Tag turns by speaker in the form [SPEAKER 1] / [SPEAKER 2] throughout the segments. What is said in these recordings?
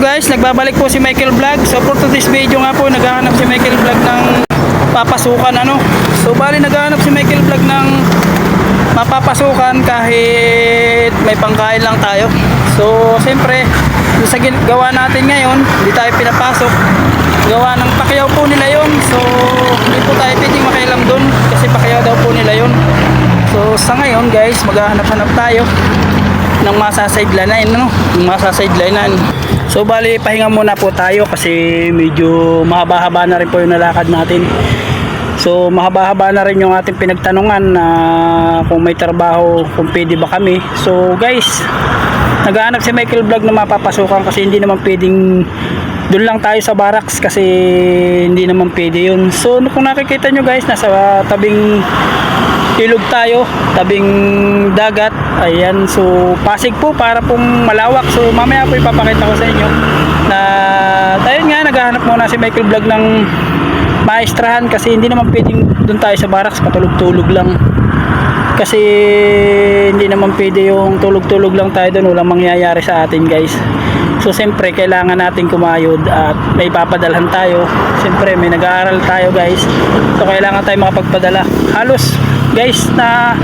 [SPEAKER 1] guys, nagbabalik po si Michael Vlog. So for today's video nga po, naghahanap si Michael Vlog ng papasukan ano. So bali naghahanap si Michael Vlog ng mapapasukan kahit may pangkain lang tayo. So siyempre, sa gawa natin ngayon, hindi tayo pinapasok. Gawa ng pakyaw po nila yon. So hindi po tayo pwedeng makialam doon kasi pakyaw daw po nila yon. So sa ngayon guys, maghahanap-hanap tayo ng masasidelinain no? Yung masasidelinain. So bali pahinga muna po tayo kasi medyo mahaba-haba na rin po yung nalakad natin. So mahaba-haba na rin yung ating pinagtanungan na kung may trabaho, kung pwede ba kami. So guys, naghahanap si Michael Vlog na mapapasukan kasi hindi naman pwedeng doon lang tayo sa barracks kasi hindi naman pwede yun. So kung nakikita nyo guys, nasa tabing ilog tayo, tabing dagat. Ayan, so Pasig po para pong malawak. So mamaya po ipapakita ko sa inyo na tayo nga naghahanap muna si Michael Vlog ng maestrahan kasi hindi naman pwedeng doon tayo sa barracks patulog-tulog lang kasi hindi naman pwede yung tulog-tulog lang tayo doon walang mangyayari sa atin guys so siyempre kailangan natin kumayod at may papadalhan tayo. Siyempre may nag-aaral tayo guys. So kailangan tayo makapagpadala. Halos guys na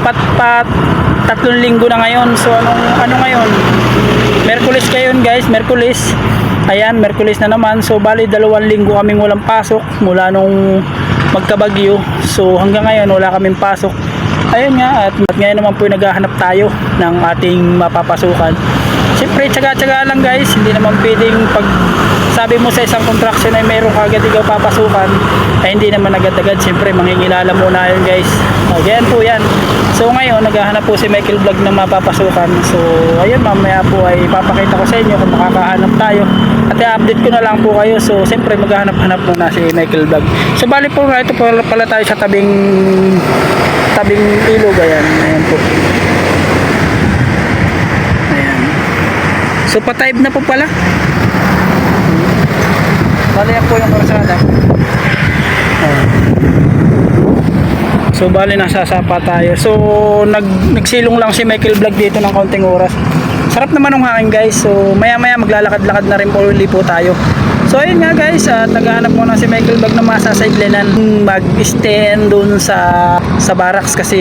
[SPEAKER 1] pat pat tatlong linggo na ngayon. So anong ano ngayon? Merkulis kayon guys. Merkulis. Ayan Merkulis na naman. So bali dalawang linggo kaming walang pasok mula nung magkabagyo. So hanggang ngayon wala kaming pasok ayun nga at, at ngayon naman po naghahanap tayo ng ating mapapasukan? Siyempre tsaga-tsaga lang guys. Hindi naman pwedeng pag sabi mo sa isang contraction ay meron ka agad ikaw papasukan ay hindi naman agad-agad. Siyempre mangingilala muna yun guys. Ganyan po yan. So ngayon naghahanap po si Michael Vlog na mapapasukan. So ayun mamaya po ay papakita ko sa inyo kung makakahanap tayo. At i-update ko na lang po kayo. So siyempre maghahanap-hanap muna si Michael Vlog. So bali po nga ito pala tayo sa tabing tabing ilog ayan ayan po ayan so patayb na po pala bali po yung karsada ayan So bali nasa sapa tayo. So nag nagsilong lang si Michael Vlog dito ng kaunting oras. Sarap naman ng hangin guys. So maya maya maglalakad-lakad na rin po uli po tayo. So ayun nga guys, at naghahanap muna si Michael Vlog na masasideline mag-stand dun sa sa barracks kasi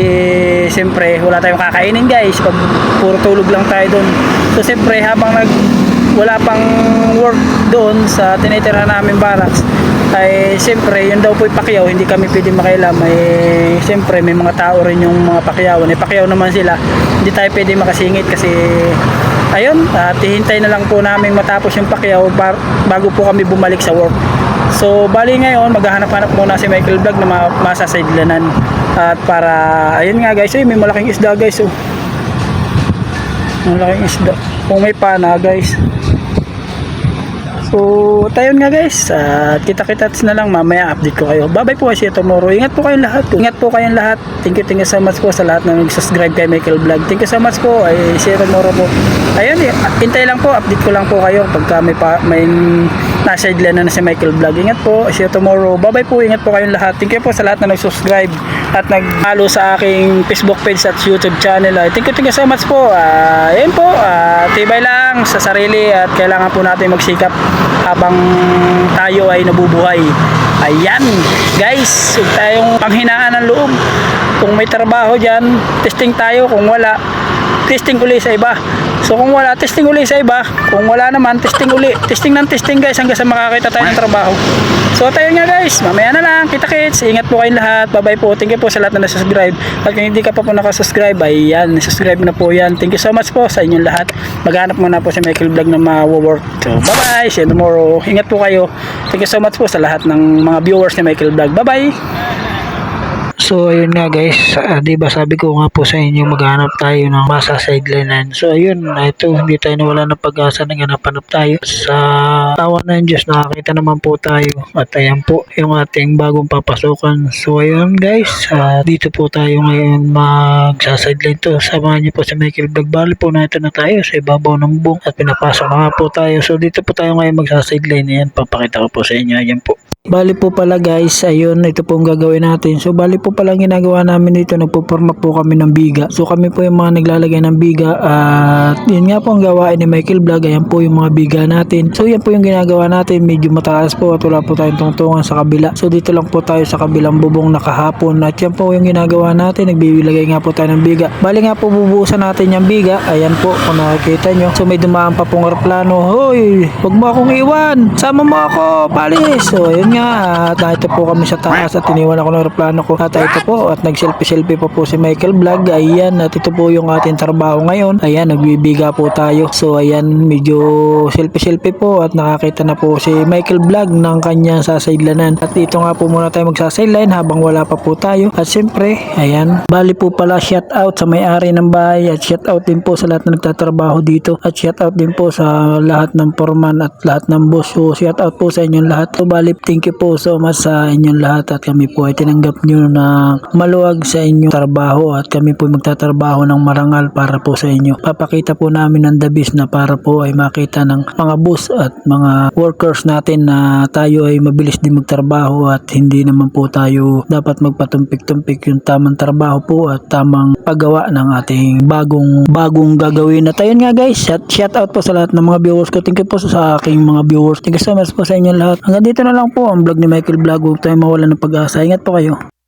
[SPEAKER 1] siyempre wala tayong kakainin guys. Pag puro tulog lang tayo dun. So siyempre habang nag wala pang work doon sa tinitira namin barracks ay siyempre yun daw po pakyaw. Hindi kami pwede makailam ay siyempre may mga tao rin yung mga pakyawan ay pakyaw naman sila. Hindi tayo pwede makasingit kasi ayun at hihintay na lang po namin matapos yung bar- bago po kami bumalik sa work. So bali ngayon maghahanap-hanap muna si Michael Vlog na ma- masasidlanan at para ayun nga guys ay may malaking isda guys oh. Malaking isda. Kung may pana guys So, tayo nga guys. At kita-kita na lang mamaya update ko kayo. Bye-bye po kasi tomorrow. Ingat po kayong lahat. Ingat po kayong lahat. Thank you, thank you so much po sa lahat na nag-subscribe kay Michael Vlog. Thank you so much po. Ay, see you tomorrow po. Ayun, eh, hintay lang po. Update ko lang po kayo pagka may, pa, may nasa idlan na, na si Michael Vlog. Ingat po. See you tomorrow. Bye-bye po. Ingat po kayong lahat. Thank you po sa lahat na nag-subscribe at nag-follow sa aking Facebook page at YouTube channel. Thank you, thank you so much po. Uh, ayun po. Uh, tibay lang sa sarili at kailangan po natin magsikap habang tayo ay nabubuhay. Ayan, guys, huwag tayong panghinaan ng loob. Kung may trabaho dyan, testing tayo. Kung wala, testing uli sa iba. So kung wala, testing uli sa iba. Kung wala naman, testing uli. Testing ng testing guys hanggang sa makakita tayo ng trabaho. So tayo nga guys, mamaya na lang. Kita kits, ingat po kayong lahat. Bye bye po. Thank you po sa lahat na nasubscribe. At kung hindi ka pa po nakasubscribe, ayan, subscribe na po yan. Thank you so much po sa inyong lahat. Maghanap muna po si Michael Vlog na ma-work. So bye bye, see you tomorrow. Ingat po kayo. Thank you so much po sa lahat ng mga viewers ni Michael Vlog. Bye bye.
[SPEAKER 2] So ayun nga guys, ah, 'di ba sabi ko nga po sa inyo maghanap tayo ng masa sidelinean. So ayun, ito hindi tayo nawala ng pag-asa na hanap tayo sa tawa ng Diyos. Nakakita naman po tayo at ayan po yung ating bagong papasukan. So ayun guys, ah, dito po tayo ngayon magsa-sideline to. Samahan niyo po si Michael Vlog. Bali po na ito na tayo sa ibabaw ng bung at pinapasok na po tayo. So dito po tayo ngayon magsa-sideline. Ayan, papakita ko po sa inyo. Ayan po. Bali po pala guys, ayun, ito pong gagawin natin. So bali po po pala ang ginagawa namin dito, nagpuporma po kami ng biga. So kami po yung mga naglalagay ng biga at yun nga po ang gawain ni Michael Vlog. Ayan po yung mga biga natin. So yan po yung ginagawa natin. Medyo mataas po at wala po tayong tungtungan sa kabila. So dito lang po tayo sa kabilang bubong nakahapon at yan po yung ginagawa natin. Nagbibilagay nga po tayo ng biga. Bali nga po bubuhusan natin yung biga. Ayan po kung nakikita nyo. So may dumaan pa pong aeroplano. Hoy, wag mo akong iwan. Sama mo ako. Palis. So yun nga. At po kami sa taas at iniwan ako ng aeroplano ko. At ito po. At nag-selfie-selfie pa po si Michael Vlog. Ayan. At ito po yung ating trabaho ngayon. Ayan. Nagbibiga po tayo. So ayan. Medyo selfie-selfie po. At nakakita na po si Michael Vlog ng kanyang sasaydlanan. At dito nga po muna tayo magsasaydline habang wala pa po tayo. At siyempre, ayan. Bali po pala shout out sa may-ari ng bahay. At shout out din po sa lahat na nagtatrabaho dito. At shout out din po sa lahat ng foreman at lahat ng boss. So shout out po sa inyong lahat. So bali, thank you po so much sa inyong lahat. At kami po ay tinanggap nyo na maluwag sa inyong trabaho. At kami po magtatrabaho ng marangal para po sa inyo. Papakita po namin ng dabis na para po ay makita ng mga boss at mga workers natin na tayo ay mabilis din magtrabaho at hindi naman po tayo dapat magpatumpik-tumpik. Yung tamang trabaho po at tamang paggawa ng ating bagong bagong gagawin. At ayun nga guys shout, shout out po sa lahat ng mga viewers ko. Thank you po sa aking mga viewers. Thank you so much po sa inyo lahat. Hanggang dito na lang po ang vlog ni Michael Vlog. Huwag tayo mawala ng pag-asa. Ingat po kayo